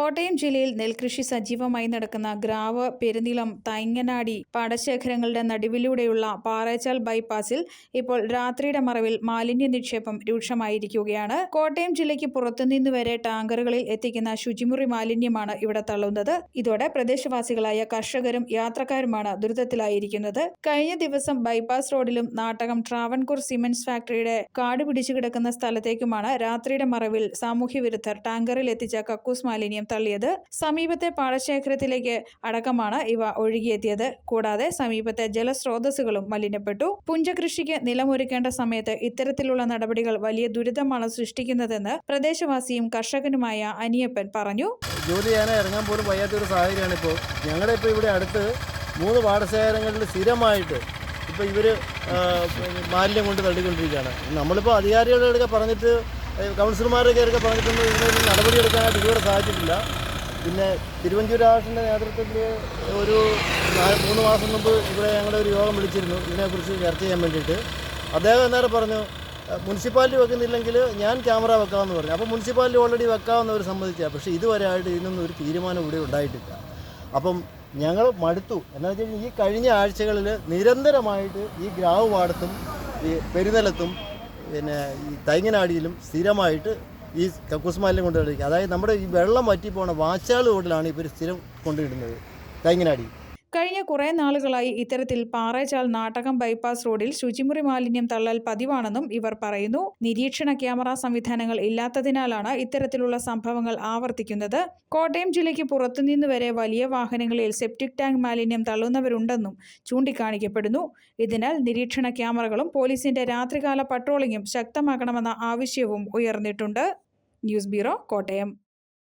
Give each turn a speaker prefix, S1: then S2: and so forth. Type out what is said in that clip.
S1: കോട്ടയം ജില്ലയിൽ നെൽകൃഷി സജീവമായി നടക്കുന്ന ഗ്രാവ് പെരുനിളം തൈങ്ങനാടി പാടശേഖരങ്ങളുടെ നടുവിലൂടെയുള്ള പാറേച്ചാൽ ബൈപ്പാസിൽ ഇപ്പോൾ രാത്രിയുടെ മറവിൽ മാലിന്യ നിക്ഷേപം രൂക്ഷമായിരിക്കുകയാണ്. കോട്ടയം ജില്ലയ്ക്ക് പുറത്തുനിന്ന് വരെ ടാങ്കറുകളിൽ എത്തിക്കുന്ന ശുചിമുറി മാലിന്യമാണ് ഇവിടെ തള്ളുന്നത്. ഇതോടെ പ്രദേശവാസികളായ കർഷകരും യാത്രക്കാരുമാണ് ദുരിതത്തിലായിരിക്കുന്നത്. കഴിഞ്ഞ ദിവസം ബൈപ്പാസ് റോഡിലും നാട്ടകം ട്രാവൻകൂർ സിമെന്റ്സ് ഫാക്ടറിയുടെ കാട് പിടിച്ചു കിടക്കുന്ന സ്ഥലത്തേക്കുമാണ് രാത്രിയുടെ മറവിൽ സാമൂഹ്യ വിരുദ്ധർ ടാങ്കറിൽ എത്തിച്ച കക്കൂസ് മാലിന്യം തള്ളിയത് സമീപത്തെ പാടശേഖരത്തിലേക്ക് അടക്കമാണ് ഇവ ഒഴുകിയെത്തിയത്. കൂടാതെ സമീപത്തെ ജലസ്രോതസ്സുകളും മലിനപ്പെട്ടു. പുഞ്ചകൃഷിക്ക് നിലമൊരുക്കേണ്ട സമയത്ത് ഇത്തരത്തിലുള്ള നടപടികൾ വലിയ ദുരിതമാണ് സൃഷ്ടിക്കുന്നതെന്ന് പ്രദേശവാസിയും കർഷകനുമായ അനിയപ്പൻ പറഞ്ഞു.
S2: ജോലി ചെയ്യാൻ ഇറങ്ങാൻ പോലും വയ്യാത്ത ഒരു സാഹചര്യമാണ് ഇപ്പോൾ ഞങ്ങളുടെ ഇപ്പോൾ ഇവിടെ അടുത്ത് മൂന്ന് പാടശേഖരങ്ങളിൽ സ്ഥിരമായിട്ട് ഇപ്പോൾ ഇവർ മാലിന്യം കൊണ്ട് തള്ളിക്കൊണ്ടിരിക്കുകയാണ്. നമ്മളിപ്പോൾ അധികാരികളുടെ അടുക്കെ പറഞ്ഞിട്ട് കൗൺസിലർമാരൊക്കെ ഒക്കെ പറഞ്ഞിട്ടൊന്നും ഇതിനൊരു നടപടിയെടുക്കാനായിട്ട് ഇതുവരെ സാധിച്ചിട്ടില്ല. പിന്നെ തിരുവഞ്ചൂർ രാഷ്ട്രന്റെ നേതൃത്വത്തിൽ ഒരു മൂന്ന് മാസം മുമ്പ് ഇവിടെ ഞങ്ങളുടെ ഒരു യോഗം വിളിച്ചിരുന്നു. ഇതിനെക്കുറിച്ച് ചർച്ച ചെയ്യാൻ വേണ്ടിയിട്ട്. അദ്ദേഹം അന്നേരം പറഞ്ഞു "ഏഹ് മുനിസിപ്പാലിറ്റി വെക്കുന്നില്ലെങ്കിൽ ഞാൻ ക്യാമറ വെക്കാമെന്ന് പറഞ്ഞു. അപ്പോൾ മുനിസിപ്പാലിറ്റി ഓൾറെഡി വെക്കാമെന്നവർ സമ്മതിച്ചാൽ പക്ഷേ ഇതുവരെ ആയിട്ട് ഇതിനൊന്നും ഒരു തീരുമാനം ഇവിടെ ഉണ്ടായിട്ടില്ല. അപ്പം ഞങ്ങൾ മടുത്തു. എന്താ വെച്ച് കഴിഞ്ഞാൽ ഈ കഴിഞ്ഞ ആഴ്ചകളിൽ നിരന്തരമായിട്ട് ഈ ഗ്രാമവാടത്തും ഈ പെരുനിലത്തും പിന്നെ ഈ തൈങ്ങനാടിയിലും സ്ഥിരമായിട്ട് ഈ കക്കൂസ് മാലിന്യം കൊണ്ടുവരിക അതായത് നമ്മുടെ ഈ വെള്ളം വറ്റി പോണ വാച്ചാൾ റോഡിലാണ് ഇവർ സ്ഥിരം കൊണ്ടിടുന്നത് തൈങ്ങനാടി.
S1: കഴിഞ്ഞ കുറേ നാളുകളായി ഇത്തരത്തിൽ പാറേച്ചാൽ നാട്ടകം ബൈപ്പാസ് റോഡിൽ ശുചിമുറി മാലിന്യം തള്ളൽ പതിവാണെന്നും ഇവർ പറയുന്നു. നിരീക്ഷണ ക്യാമറ സംവിധാനങ്ങൾ ഇല്ലാത്തതിനാലാണ് ഇത്തരത്തിലുള്ള സംഭവങ്ങൾ ആവർത്തിക്കുന്നത്. കോട്ടയം ജില്ലയ്ക്ക് പുറത്തുനിന്ന് വരെ വലിയ വാഹനങ്ങളിൽ സെപ്റ്റിക് ടാങ്ക് മാലിന്യം തള്ളുന്നവരുണ്ടെന്നും ചൂണ്ടിക്കാണിക്കപ്പെടുന്നു. ഇതിനാൽ നിരീക്ഷണ ക്യാമറകളും പോലീസിന്റെ രാത്രികാല പട്രോളിംഗും ശക്തമാക്കണമെന്ന ആവശ്യവും ഉയർന്നിട്ടുണ്ട്. News bureau Kottayam.